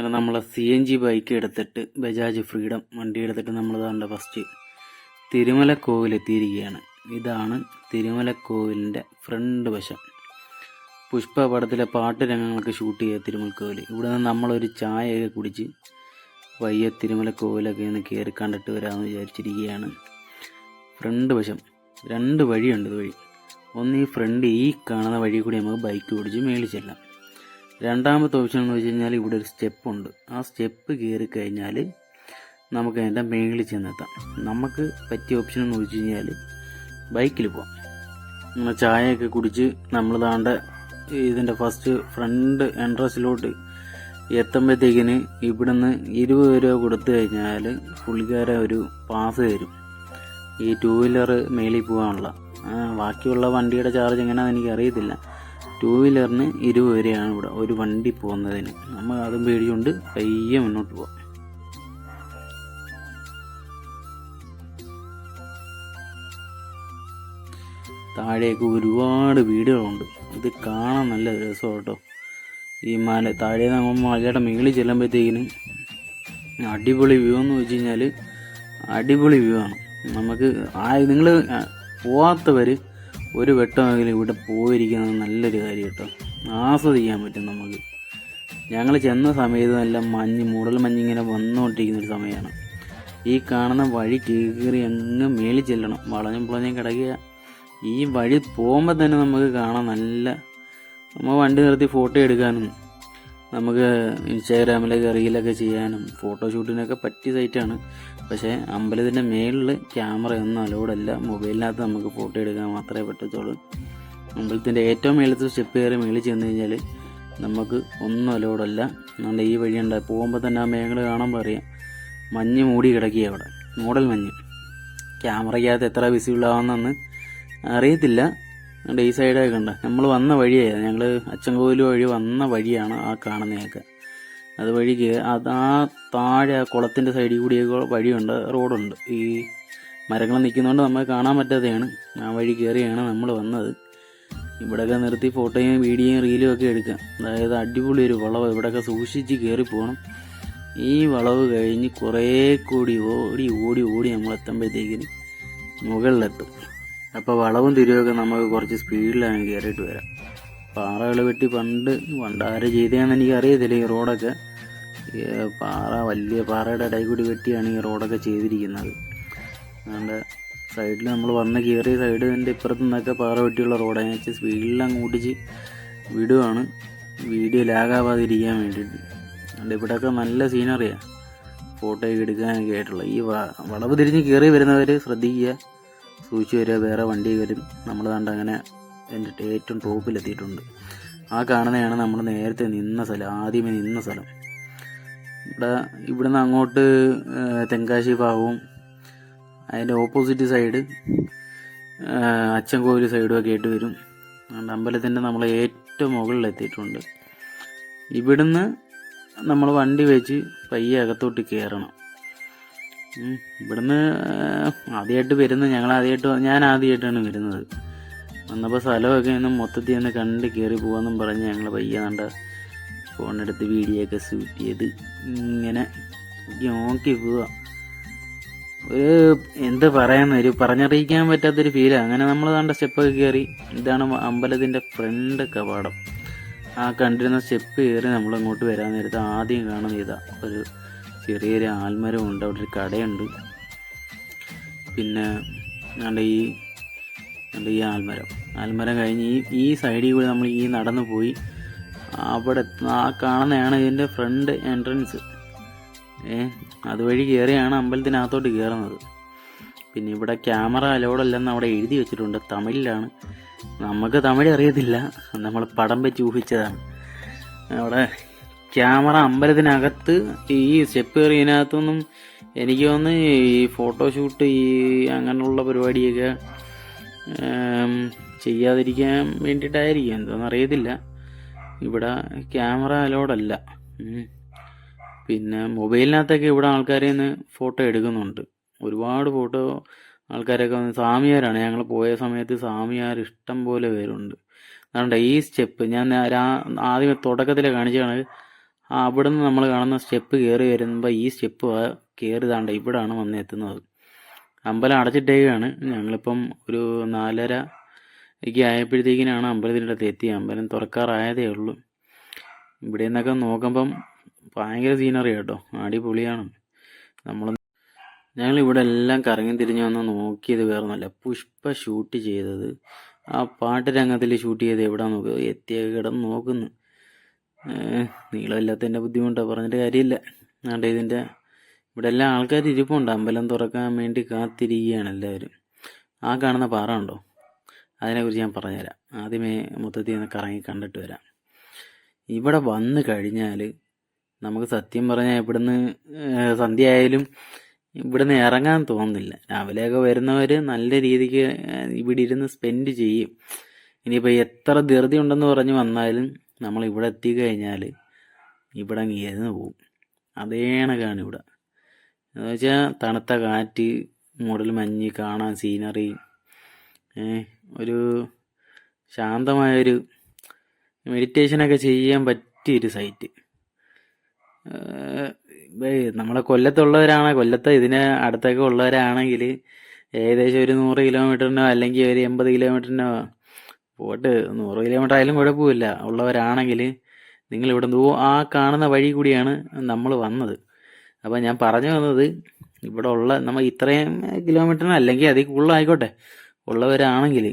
അങ്ങനെ നമ്മൾ C N G bike എടുത്തിട്ട് ബജാജ് ഫ്രീഡം വണ്ടി എടുത്തിട്ട് നമ്മൾ നമ്മളിതാണ്ട് ഫസ്റ്റ് തിരുമല കോവിൽ എത്തിയിരിക്കുകയാണ് ഇതാണ് തിരുമല കോവിലിന്റെ ഫ്രണ്ട് വശം. പുഷ്പ പടത്തിലെ പാട്ട് രംഗങ്ങളൊക്കെ ഷൂട്ട് ചെയ്ത തിരുമല കോവിൽ ഇവിടെ നിന്ന് നമ്മളൊരു ചായയൊക്കെ കുടിച്ച് വയ്യ തിരുമല കോവിലൊക്കെ ഒന്ന് കയറി കണ്ടിട്ട് വരാമെന്ന് വിചാരിച്ചിരിക്കുകയാണ്. ഫ്രണ്ട് വശം. രണ്ട് വഴിയുണ്ട് ഇത് വഴി. ഒന്ന് ഈ ഫ്രണ്ട് ഈ കാണുന്ന വഴി കൂടി നമുക്ക് ബൈക്ക് ഓടിച്ച് മേളിൽ ചെല്ലാം. രണ്ടാമത്തെ ഓപ്ഷൻ എന്ന് വെച്ച് കഴിഞ്ഞാൽ ഇവിടെ ഒരു സ്റ്റെപ്പ് ഉണ്ട്. ആ സ്റ്റെപ്പ് കയറി കഴിഞ്ഞാൽ നമുക്ക് അതിന്റെ മേളിൽ ചെന്നെത്താം. നമുക്ക് പറ്റിയ ഓപ്ഷൻ എന്ന് വെച്ച് കഴിഞ്ഞാൽ ബൈക്കിൽ പോവാം. നമ്മൾ ചായയൊക്കെ കുടിച്ച് നമ്മൾ താണ്ട ഇതിന്റെ ഫസ്റ്റ് ഫ്രണ്ട് എൻട്രൻസിലോട്ട് എത്തുമ്പോഴത്തേക്കിന് ഇവിടുന്ന് ഇരുപത് രൂപ കൊടുത്തു കഴിഞ്ഞാൽ പുള്ളിക്കാരെ ഒരു പാസ് തരും. ഈ ടൂ വീലർ മേളിൽ പോകാനുള്ള ബാക്കിയുള്ള വണ്ടിയുടെ ചാർജ് എങ്ങനെയാണെന്ന് എനിക്ക് അറിയത്തില്ല ടൂ വീലറിന് ഇരുപത് വരെയാണ് ഇവിടെ ഒരു വണ്ടി പോകുന്നതിന്. നമ്മൾ അതും പേടിച്ചുകൊണ്ട് പയ്യെ മുന്നോട്ട് പോകാം താഴേക്ക് ഒരുപാട് വീടുകളുണ്ട്. ഇത് കാണാൻ നല്ല രസമാണ് കേട്ടോ ഈ മല താഴെ നമ്മൾ മലയുടെ മുകളിൽ ചെല്ലുമ്പോഴത്തേക്കിനും അടിപൊളി വ്യൂ എന്ന് വെച്ച് കഴിഞ്ഞാൽ അടിപൊളി വ്യൂ ആണ്. നമുക്ക് ആ നിങ്ങൾ പോവാത്തവർ ഒരു വെട്ടമെങ്കിലും ഇവിടെ പോയിരിക്കുന്നത് നല്ലൊരു കാര്യം കേട്ടോ. ആസ്വദിക്കാൻ പറ്റും നമുക്ക്. ഞങ്ങൾ ചെന്ന സമയത്ത് നല്ല മഞ്ഞ് മൂടൽ മഞ്ഞ് ഇങ്ങനെ വന്നുകൊണ്ടിരിക്കുന്ന ഒരു സമയമാണ്. ഈ കാണുന്ന വഴി കീറി അങ്ങ് മേളിൽ ചെല്ലണം. വളഞ്ഞും പുളഞ്ഞും കിടക്കുക. ഈ വഴി പോകുമ്പോൾ തന്നെ നമുക്ക് കാണാം നല്ല നമ്മൾ വണ്ടി നിർത്തി ഫോട്ടോ എടുക്കാനും നമുക്ക് ഇൻസ്റ്റാഗ്രാമിലൊക്കെ റീലൊക്കെ ചെയ്യാനും ഫോട്ടോഷൂട്ടിനൊക്കെ പറ്റിയ സൈറ്റാണ് പക്ഷേ അമ്പലത്തിന്റെ മേളിൽ ക്യാമറ ഒന്നും അലോഡല്ല മൊബൈലിനകത്ത് നമുക്ക് ഫോട്ടോ എടുക്കാൻ മാത്രമേ പറ്റത്തുള്ളൂ. അമ്പലത്തിന്റെ ഏറ്റവും മേളത്തെ സ്റ്റെപ്പ് കയറി മേളിൽ ചെന്ന് കഴിഞ്ഞാൽ നമുക്ക് ഒന്നും അലോഡല്ല അതുകൊണ്ട് ഈ വഴിയുണ്ട് പോകുമ്പോൾ തന്നെ ആ മേഖല കാണാൻ പറയാം മഞ്ഞ് മൂടി കിടക്കുക അവിടെ. മൂടൽ മഞ്ഞ്. ക്യാമറയ്ക്കകത്ത് എത്ര വിസിബിൾ ആവുന്നെന്ന് അറിയത്തില്ല. അതുകൊണ്ട് ഈ സൈഡൊക്കെ ഉണ്ട് നമ്മൾ വന്ന വഴിയായി ഞങ്ങൾ അച്ചൻകോവിൽ വഴി വന്ന വഴിയാണ് ആ കാണുന്നതൊക്കെ. അത് വഴി അത് ആ താഴെ ആ കുളത്തിന്റെ സൈഡിൽ കൂടിയൊക്കെ വഴിയുണ്ട് റോഡുണ്ട്. ഈ മരങ്ങൾ നിൽക്കുന്നതുകൊണ്ട് നമ്മൾ കാണാൻ പറ്റാതെയാണ്. ആ വഴി കയറിയാണ് നമ്മൾ വന്നത്. ഇവിടെയൊക്കെ നിർത്തി ഫോട്ടോയും വീഡിയോയും റീലും ഒക്കെ എടുക്കാം. അതായത് അടിപൊളി ഒരു വളവ് ഇവിടെയൊക്കെ സൂക്ഷിച്ച് കയറി പോകണം ഈ വളവ് കഴിഞ്ഞ് കുറേ കൂടി ഓടി ഓടി ഓടി നമ്മൾ എത്തുമ്പോഴത്തേക്കിന് മുകളിലെത്തും. അപ്പോൾ വളവും തിരിവൊക്കെ നമുക്ക് കുറച്ച് സ്പീഡിലാണ് കയറിയിട്ട് വരാം. പാറകൾ വെട്ടി പണ്ട് പണ്ട് ചെയ്തതാണെന്ന് എനിക്ക് അറിയത്തില്ല ഈ റോഡൊക്കെ. ഈ പാറ വലിയ പാറയുടെ ഇടയിൽ കൂടി വെട്ടിയാണ് ഈ റോഡൊക്കെ ചെയ്തിരിക്കുന്നത്. അതുകൊണ്ട് സൈഡിൽ നമ്മൾ വന്ന് കയറിയ സൈഡിന്റെ ഇപ്പുറത്തു നിന്നൊക്കെ പാറ വെട്ടിയുള്ള റോഡാണ് വെച്ച് സ്പീഡിൽ കൂട്ടിച്ച് വിടുവാണ്. വീഡിയോ ലാഗാവാതിരിക്കാൻ വേണ്ടിയിട്ട്. അതുകൊണ്ട് ഇവിടെയൊക്കെ നല്ല സീനറിയാണ് ഫോട്ടോ ഒക്കെ എടുക്കാനൊക്കെ ആയിട്ടുള്ള. ഈ വളവ് തിരിഞ്ഞ് കയറി വരുന്നവർ ശ്രദ്ധിക്കുക. സൂക്ഷിച്ച് വരിക. വേറെ വണ്ടി വരും. നമ്മൾ കണ്ട് അങ്ങനെ എന്റെ ഏറ്റവും ടോപ്പിലെത്തിയിട്ടുണ്ട് ആ കാണുന്നതാണ് നമ്മൾ നേരത്തെ നിന്ന സ്ഥലം. ആദ്യമേ നിന്ന സ്ഥലം. ഇവിടെ ഇവിടുന്ന് അങ്ങോട്ട് തെങ്കാശി ഭാഗവും അതിന്റെ ഓപ്പോസിറ്റ് സൈഡ് അച്ചൻകോവിൽ സൈഡും ഒക്കെ ആയിട്ട് വരും. അതുകൊണ്ട് അമ്പലത്തിന്റെ നമ്മൾ ഏറ്റവും മുകളിൽ എത്തിയിട്ടുണ്ട്. ഇവിടുന്ന് നമ്മൾ വണ്ടി വെച്ച് പയ്യെ അകത്തോട്ട് കയറണം. ഇവിടുന്ന് ആദ്യമായിട്ട് വരുന്നത് ഞങ്ങൾ ആദ്യമായിട്ട് ഞാൻ ആദ്യമായിട്ടാണ് വരുന്നത്. വന്നപ്പോൾ സ്ഥലമൊക്കെ ഒന്ന് മൊത്തത്തിൽ ഒന്ന് കണ്ട് കയറി പോകാമെന്നും പറഞ്ഞ് ഞങ്ങൾ പയ്യെ കണ്ട ഫോണെടുത്ത് വീഡിയോ ഒക്കെ ഷൂട്ട് ചെയ്ത് ഇങ്ങനെ നോക്കി പോവാ. ഒരു എന്ത് പറയാന്ന് ഒരു പറഞ്ഞറിയിക്കാൻ പറ്റാത്തൊരു ഫീലാണ് അങ്ങനെ നമ്മൾ കണ്ട സ്റ്റെപ്പൊക്കെ കയറി. ഇതാണ് അമ്പലത്തിന്റെ ഫ്രണ്ട് കവാടം. ആ കണ്ടിരുന്ന സ്റ്റെപ്പ് കയറി നമ്മൾ അങ്ങോട്ട് വരാൻ നേരത്ത് ആദ്യം കാണുന്ന ഇതാ. ഒരു ചെറിയൊരു ആൽമരം ഉണ്ട്. അവിടെ ഒരു കടയുണ്ട്. പിന്നെ നമ്മുടെ ഈ നമ്മുടെ ഈ ആൽമരം. ആൽമരം കഴിഞ്ഞ് ഈ ഈ സൈഡിൽ കൂടി നമ്മൾ ഈ നടന്നു പോയി. അവിടെ ആ കാണുന്നതാണ് ഇതിന്റെ ഫ്രണ്ട് എൻട്രൻസ് ഏ അതുവഴി കയറിയാണ് അമ്പലത്തിനകത്തോട്ട് കയറുന്നത് പിന്നെ ഇവിടെ ക്യാമറ അലോഡല്ലെന്ന് അവിടെ എഴുതി വെച്ചിട്ടുണ്ട്. തമിഴിലാണ്. നമുക്ക് തമിഴ് അറിയത്തില്ല. നമ്മൾ പടം വെച്ച് ഊഹിച്ചതാണ്. അവിടെ ക്യാമറ അമ്പലത്തിനകത്ത് ഈ സ്റ്റെപ്പ് കയറിയതിനകത്തൊന്നും എനിക്ക് തോന്നുന്നു ഈ ഫോട്ടോഷൂട്ട് ഈ അങ്ങനെയുള്ള പരിപാടിയൊക്കെ ചെയ്യാതിരിക്കാൻ വേണ്ടിയിട്ടായിരിക്കും. എന്താണെന്ന് അറിയത്തില്ല. ഇവിടെ ക്യാമറ അലോഡല്ല. പിന്നെ മൊബൈലിനകത്തൊക്കെ ഇവിടെ ആൾക്കാരെ നിന്ന് ഫോട്ടോ എടുക്കുന്നുണ്ട്. ഒരുപാട് ഫോട്ടോ ആൾക്കാരൊക്കെ വന്ന് സാമിയാരാണ്. ഞങ്ങൾ പോയ സമയത്ത് സാമിയാർ ഇഷ്ടം പോലെ പേരുണ്ട്. അതുകൊണ്ട് ഈ സ്റ്റെപ്പ് ഞാൻ ആദ്യം തുടക്കത്തിൽ കാണിച്ചാണ് അവിടെ നിന്ന് നമ്മൾ കാണുന്ന സ്റ്റെപ്പ് കയറി വരുമ്പോൾ ഈ സ്റ്റെപ്പ് കയറി താണ്ട ഇവിടാണ് വന്ന് എത്തുന്നത് അമ്പലം അടച്ചിട്ടേക്കാണ്. ഞങ്ങളിപ്പം ഒരു നാലര ഒക്കെ ആയപ്പോഴത്തേക്കിനാണ് അമ്പലത്തിന്റെ അടുത്ത് എത്തിയത് അമ്പലം തുറക്കാറായതേ ഉള്ളൂ. ഇവിടെ നിന്നൊക്കെ നോക്കുമ്പം ഭയങ്കര സീനറി കേട്ടോ അടിപൊളിയാണ്. നമ്മൾ ഞങ്ങൾ ഇവിടെ എല്ലാം കറങ്ങി തിരിഞ്ഞ് വന്ന് നോക്കിയത് വേറെ നല്ല പുഷ്പ ഷൂട്ട് ചെയ്തത്. ആ പാട്ട് രംഗത്തിൽ ഷൂട്ട് ചെയ്ത് എവിടെ നോക്കുക എത്തിയ കിടന്ന് നോക്കുന്നു. നീളമില്ലാത്തതിന്റെ ബുദ്ധിമുട്ടാണ് പറഞ്ഞിട്ട് കാര്യമില്ല. അതുകൊണ്ട് ഇതിന്റെ ഇവിടെ എല്ലാം ആൾക്കാർ ഇരിപ്പുണ്ട്. അമ്പലം തുറക്കാൻ വേണ്ടി കാത്തിരിക്കുകയാണ് എല്ലാവരും. ആ കാണുന്ന പാറ ഉണ്ടോ അതിനെക്കുറിച്ച് ഞാൻ പറഞ്ഞുതരാം. ആദ്യമേ മൊത്തത്തിൽ ഒന്ന് കറങ്ങി കണ്ടിട്ട് വരാം. ഇവിടെ വന്ന് കഴിഞ്ഞാൽ നമുക്ക് സത്യം പറഞ്ഞാൽ ഇവിടുന്ന് സന്ധ്യ ആയാലും ഇവിടുന്ന് ഇറങ്ങാൻ തോന്നുന്നില്ല. രാവിലെയൊക്കെ വരുന്നവർ നല്ല രീതിക്ക് ഇവിടെ ഇരുന്ന് സ്പെൻഡ് ചെയ്യും. ഇനിയിപ്പോൾ എത്ര ധൃതി ഉണ്ടെന്ന് പറഞ്ഞ് വന്നാലും നമ്മൾ ഇവിടെ എത്തിക്കഴിഞ്ഞാൽ ഇവിടെ അങ്ങ് ഇരുന്ന് പോകും അതേ കണക്കാണ് ഇവിടെ എന്ന് വെച്ചാൽ തണുത്ത കാറ്റ് മൂടൽ മഞ്ഞ് കാണാൻ സീനറി ഒരു ശാന്തമായൊരു മെഡിറ്റേഷനൊക്കെ ചെയ്യാൻ പറ്റിയ ഒരു സൈറ്റ് നമ്മളെ കൊല്ലത്തുള്ളവരാണ് കൊല്ലത്ത് ഇതിന് അടുത്തൊക്കെ ഉള്ളവരാണെങ്കിൽ ഏകദേശം ഒരു നൂറ് കിലോമീറ്ററിനോ അല്ലെങ്കിൽ ഒരു എൺപത് കിലോമീറ്ററിനോ പോട്ട് നൂറ് കിലോമീറ്റർ ആയാലും കുഴപ്പമില്ല. ഉള്ളവരാണെങ്കിൽ നിങ്ങൾ ഇവിടെ ആ കാണുന്ന വഴി കൂടിയാണ് നമ്മൾ വന്നത്. അപ്പോൾ ഞാൻ പറഞ്ഞു വന്നത് ഇവിടെ ഉള്ള നമ്മൾ ഇത്രയും കിലോമീറ്ററിന് അല്ലെങ്കിൽ അതിൽ കൂടുതലായിക്കോട്ടെ ഉള്ളവരാണെങ്കിൽ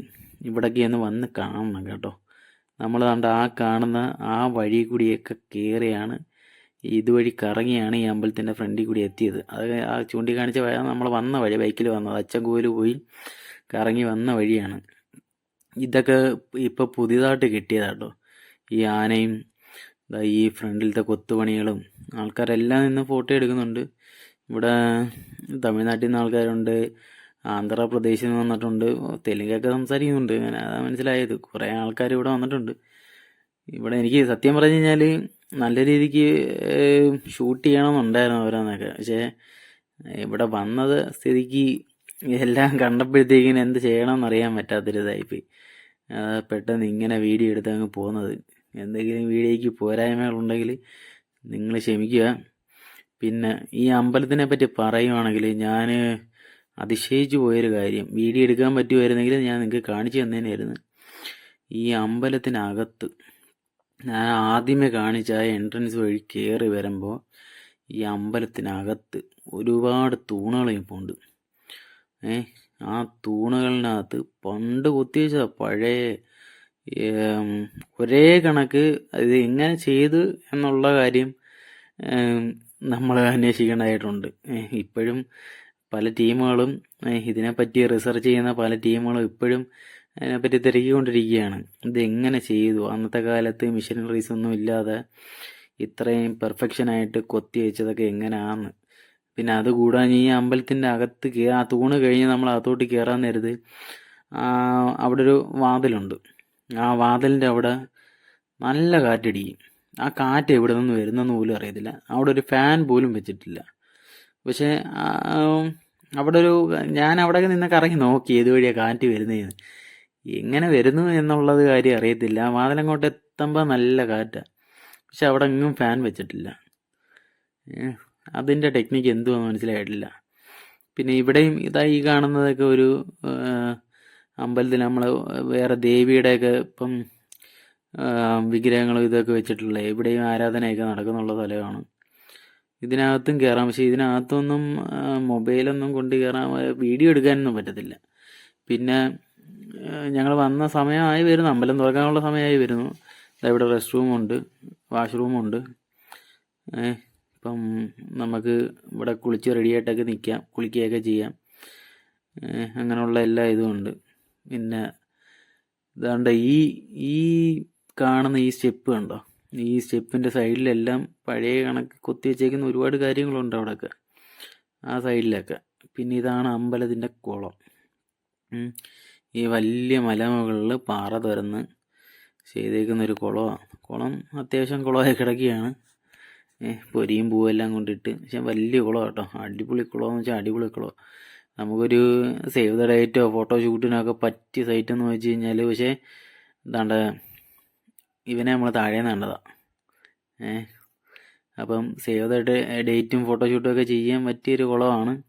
ഇവിടേക്ക് ഒന്ന് വന്ന് കാണണം കേട്ടോ. നമ്മൾ കണ്ട ആ കാണുന്ന ആ വഴി കൂടിയൊക്കെ കയറിയാണ് ഇതുവഴി കറങ്ങിയാണ് ഈ അമ്പലത്തിന്റെ ഫ്രണ്ടിൽ കൂടി എത്തിയത്. അത് ആ ചൂണ്ടിക്കാണിച്ച വഴി നമ്മൾ വന്ന വഴി ബൈക്കിൽ വന്നത്. അച്ചൻകോവിൽ പോയി കറങ്ങി വന്ന വഴിയാണ്. ഇതൊക്കെ ഇപ്പോൾ പുതിയതായിട്ട് കിട്ടിയതാട്ടോ ഈ ആനയും ഈ ഫ്രണ്ടിലത്തെ കൊത്തുപണികളും ആൾക്കാരെല്ലാം നിന്ന് ഫോട്ടോ എടുക്കുന്നുണ്ട്. ഇവിടെ തമിഴ്നാട്ടിൽ നിന്ന് ആൾക്കാരുണ്ട്. ആന്ധ്രാപ്രദേശിൽ നിന്ന് വന്നിട്ടുണ്ട്. തെലുങ്കൊക്കെ സംസാരിക്കുന്നുണ്ട്. അങ്ങനെ അതാ മനസ്സിലായത്. കുറേ ആൾക്കാർ ഇവിടെ വന്നിട്ടുണ്ട്. ഇവിടെ എനിക്ക് സത്യം പറഞ്ഞു കഴിഞ്ഞാൽ നല്ല രീതിക്ക് ഷൂട്ട് ചെയ്യണമെന്നുണ്ടായിരുന്നു ഓരോന്നൊക്കെ പക്ഷേ ഇവിടെ വന്നത് സ്ഥിതിക്ക് എല്ലാം കണ്ടപ്പോഴത്തേക്കിന് എന്ത് ചെയ്യണമെന്ന് അറിയാൻ പറ്റാത്തൊരിതായിപ്പോയി പെട്ടെന്ന് ഇങ്ങനെ വീഡിയോ എടുത്ത് അങ്ങ് പോകുന്നത്. എന്തെങ്കിലും വീഡിയോയ്ക്ക് പോരായ്മകളുണ്ടെങ്കിൽ നിങ്ങൾ ക്ഷമിക്കുക. പിന്നെ ഈ അമ്പലത്തിനെ പറ്റി പറയുവാണെങ്കിൽ ഞാൻ അതിശയിച്ചു പോയൊരു കാര്യം. വീഡിയോ എടുക്കാൻ പറ്റുമായിരുന്നെങ്കിൽ ഞാൻ നിങ്ങൾക്ക് കാണിച്ചു തന്നേനായിരുന്നു. ഈ അമ്പലത്തിനകത്ത് ഞാൻ ആദ്യമേ കാണിച്ച ആ എൻട്രൻസ് വഴി കയറി വരുമ്പോൾ ഈ അമ്പലത്തിനകത്ത് ഒരുപാട് തൂണുകൾ ഇപ്പോൾ ഉണ്ട് ഏ ആ തൂണുകളിനകത്ത് പണ്ട് കുത്തിവെച്ച പഴയ ഒരേ കണക്ക് ഇത് എങ്ങനെ ചെയ്ത് എന്നുള്ള കാര്യം നമ്മൾ അന്വേഷിക്കേണ്ടതായിട്ടുണ്ട്. ഇപ്പോഴും പല ടീമുകളും ഇതിനെപ്പറ്റി റിസർച്ച് ചെയ്യുന്ന പല ടീമുകളും ഇപ്പോഴും അതിനെപ്പറ്റി തിരക്കിക്കൊണ്ടിരിക്കുകയാണ്. ഇതെങ്ങനെ ചെയ്തു? അന്നത്തെ കാലത്ത് മിഷനറീസ് ഒന്നും ഇല്ലാതെ ഇത്രയും പെർഫെക്ഷനായിട്ട് കൊത്തി വെച്ചതൊക്കെ എങ്ങനെയാന്ന് പിന്നെ അത് കൂടാതെ ഈ അമ്പലത്തിന്റെ അകത്ത് ആ തൂണ് കഴിഞ്ഞ് നമ്മൾ അകത്തോട്ട് കയറാൻ നേരത്ത് അവിടെ ഒരു വാതിലുണ്ട്. ആ വാതിലിന്റെ അവിടെ നല്ല കാറ്റടിക്കും. ആ കാറ്റ് എവിടെ നിന്ന് വരുന്നെന്ന് പോലും അറിയത്തില്ല. അവിടെ ഒരു ഫാൻ പോലും വെച്ചിട്ടില്ല. പക്ഷേ അവിടെ ഒരു ഞാൻ അവിടെ നിന്ന് കറങ്ങി നോക്കി ഏത് വഴിയാണ് കാറ്റ് വരുന്നതെന്ന് എങ്ങനെ വരുന്നു എന്നുള്ളത് കാര്യം അറിയത്തില്ല. മാതലങ്ങോട്ട് എത്തുമ്പോൾ നല്ല കാറ്റാണ് പക്ഷെ അവിടെ എങ്ങും ഫാൻ വെച്ചിട്ടില്ല. അതിന്റെ ടെക്നിക്ക് എന്തുവെന്ന് മനസ്സിലായിട്ടില്ല. പിന്നെ ഇവിടെയും ഇതായി കാണുന്നതൊക്കെ ഒരു അമ്പലത്തിൽ നമ്മൾ വേറെ ദേവിയുടെയൊക്കെ ഇപ്പം വിഗ്രഹങ്ങളും ഇതൊക്കെ വെച്ചിട്ടുള്ള ഇവിടെയും ആരാധനയൊക്കെ നടക്കുന്നുള്ള സ്ഥലമാണ്. ഇതിനകത്തും കയറാം പക്ഷേ ഇതിനകത്തൊന്നും മൊബൈലൊന്നും കൊണ്ട് കയറാൻ വീഡിയോ എടുക്കാനൊന്നും പറ്റത്തില്ല. പിന്നെ ഞങ്ങൾ വന്ന സമയമായി വരുന്നു. അമ്പലം തുറക്കാനുള്ള സമയമായി വരുന്നു. ഇവിടെ റെസ്റ്റ് റൂമുണ്ട് വാഷ്റൂമുണ്ട് ഏഹ് ഇപ്പം നമുക്ക് ഇവിടെ കുളിച്ച് റെഡിയായിട്ടൊക്കെ നിൽക്കാം കുളിക്കുകയൊക്കെ ചെയ്യാം. അങ്ങനെയുള്ള എല്ലാ ഇതും ഉണ്ട്. പിന്നെ ഇതാണ്ട് ഈ ഈ കാണുന്ന ഈ സ്റ്റെപ്പ് കണ്ടോ? ഈ സ്റ്റെപ്പിന്റെ സൈഡിലെല്ലാം പഴയ കണക്ക് കൊത്തി വെച്ചേക്കുന്ന ഒരുപാട് കാര്യങ്ങളുണ്ട് അവിടെയൊക്കെ ആ സൈഡിലൊക്കെ. പിന്നെ ഇതാണ് അമ്പലത്തിന്റെ കുളം. ഈ വലിയ മലമുകളിൽ പാറ തുരന്ന് ചെയ്തേക്കുന്ന ഒരു കുളമാണ് കുളം അത്യാവശ്യം കുളമായി കിടക്കുകയാണ്. പൊരിയും പൂവെല്ലാം കൊണ്ടിട്ട്. പക്ഷെ വലിയ കുളം കേട്ടോ. അടിപൊളി കുളമെന്ന് വെച്ചാൽ അടിപൊളി കുളം നമുക്കൊരു സേവ് ദ ഡേറ്റോ ഫോട്ടോ ഷൂട്ടിനോ ഒക്കെ പറ്റിയ സൈറ്റെന്ന് വെച്ച് കഴിഞ്ഞാൽ പക്ഷേ എന്താണ്ട് ഇവനെ നമ്മൾ താഴെ നിന്ന് കണ്ടതാണ് ഏ? അപ്പം സേവ് ദ ഡേറ്റും ഫോട്ടോഷൂട്ടും ഒക്കെ ചെയ്യാൻ പറ്റിയൊരു കുളമാണ്.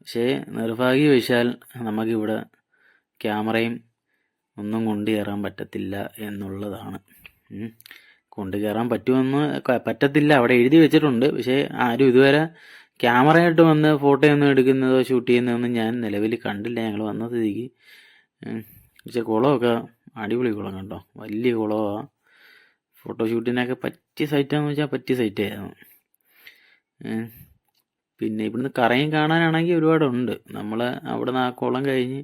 പക്ഷേ നിർഭാഗ്യവശാൽ നമുക്കിവിടെ ക്യാമറയും ഒന്നും കൊണ്ടു കയറാൻ പറ്റത്തില്ല എന്നുള്ളതാണ്. കൊണ്ടു കയറാൻ പറ്റുമെന്ന് പറ്റത്തില്ല. അവിടെ എഴുതി വെച്ചിട്ടുണ്ട്. പക്ഷേ ആരും ഇതുവരെ ക്യാമറയായിട്ട് വന്ന് ഫോട്ടോ ഒന്നും എടുക്കുന്നതോ ഷൂട്ട് ചെയ്യുന്നതൊന്നും ഞാൻ നിലവിൽ കണ്ടില്ല. ഞങ്ങൾ വന്ന സ്ഥിതിക്ക്. പക്ഷേ കുളമൊക്കെ അടിപൊളി കുളം കേട്ടോ. വലിയ കുളമാണ് ഫോട്ടോഷൂട്ടിനൊക്കെ പറ്റിയ സൈറ്റാന്ന് വെച്ചാൽ പറ്റിയ സൈറ്റായിരുന്നു. പിന്നെ ഇവിടുന്ന് കറങ്ങി കാണാനാണെങ്കിൽ ഒരുപാടുണ്ട്. നമ്മൾ അവിടെ നിന്ന് ആ കുളം കഴിഞ്ഞ്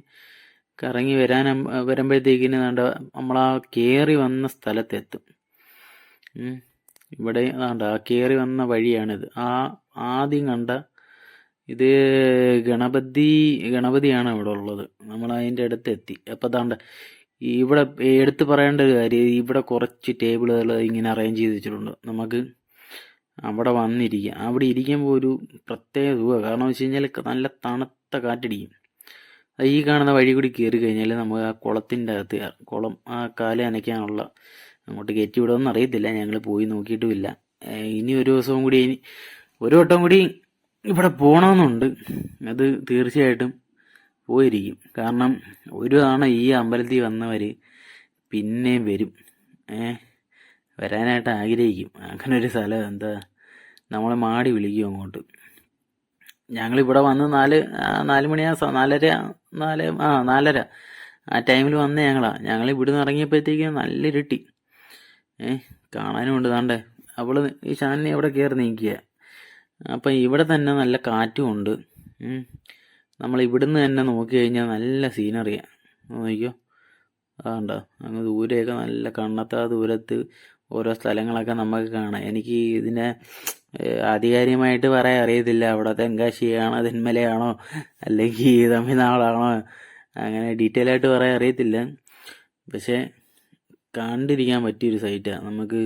കറങ്ങി വരാൻ വരുമ്പോഴത്തേക്കിന് വേണ്ട നമ്മൾ ആ കയറി വന്ന സ്ഥലത്തെത്തും. ഇവിടെ വേണ്ട ആ കയറി വന്ന വഴിയാണിത്. ആ ആദ്യം കണ്ട ഇത് ഗണപതി ഗണപതിയാണ് ഇവിടെ ഉള്ളത്. നമ്മൾ അതിന്റെ അടുത്ത് എത്തി അപ്പോൾ ദാണ്ട ഇവിടെ എടുത്തു പറയേണ്ട ഒരു കാര്യം ഇവിടെ കുറച്ച് ടേബിളുകൾ ഇങ്ങനെ അറേഞ്ച് ചെയ്ത് വെച്ചിട്ടുണ്ട്. നമുക്ക് അവിടെ വന്നിരിക്കാം. അവിടെ ഇരിക്കുമ്പോൾ ഒരു പ്രത്യേക സുഖം കാരണം വെച്ച് കഴിഞ്ഞാൽ നല്ല തണുത്ത കാറ്റടിക്കും. ഈ കാണുന്ന വഴി കൂടി കയറി കഴിഞ്ഞാൽ നമുക്ക് ആ കുളത്തിന്റെ അകത്ത് കുളം ആ കാല അനയ്ക്കാനുള്ള അങ്ങോട്ട് കയറ്റി വിടുമെന്ന് അറിയത്തില്ല. ഞങ്ങൾ പോയി നോക്കിയിട്ടുമില്ല. ഇനി ഒരു ദിവസവും കൂടി ഇനി ഒരു വട്ടം കൂടി ഇവിടെ പോകണമെന്നുണ്ട് അത് തീർച്ചയായിട്ടും പോയിരിക്കും. കാരണം ഒരു തവണ ഈ അമ്പലത്തിൽ വന്നവർ പിന്നെയും വരും. ഏ? വരാനായിട്ട് ആഗ്രഹിക്കും. അങ്ങനെ ഒരു സ്ഥലം എന്താ? നമ്മളെ മാടി വിളിക്കും അങ്ങോട്ട്. ഞങ്ങളിവിടെ വന്ന് നാല് നാല് മണിയാ നാലര നാല് ആ നാലര. ആ ടൈമിൽ വന്ന ഞങ്ങളാ. ഞങ്ങൾ ഇവിടുന്ന് ഇറങ്ങിയപ്പോഴത്തേക്കും നല്ല ഇരുട്ടി. ഏ? കാണാനും ഉണ്ട്. താണ്ടേ അവൾ ഈ ചാനലിനെ ഇവിടെ കയറി നീക്കുക അപ്പം ഇവിടെ തന്നെ നല്ല കാറ്റും ഉണ്ട്. നമ്മൾ ഇവിടുന്ന് തന്നെ നോക്കി കഴിഞ്ഞാൽ നല്ല സീനറിയാണ് നോക്കിക്കോ. അതുണ്ടോ അങ്ങ് ദൂരെയൊക്കെ നല്ല കണ്ണത്ത ദൂരത്ത് ഓരോ സ്ഥലങ്ങളൊക്കെ നമുക്ക് കാണാം. എനിക്ക് ഇതിനെ ആധികാരികമായിട്ട് പറയാൻ അറിയത്തില്ല. അവിടെ തെങ്കാശിയാണോ തെന്മലയാണോ അല്ലെങ്കിൽ തമിഴ്നാടാണോ അങ്ങനെ ഡീറ്റെയിൽ ആയിട്ട് പറയാൻ അറിയത്തില്ല. പക്ഷേ കണ്ടിരിക്കാൻ പറ്റിയൊരു സൈറ്റാണ് നമുക്ക്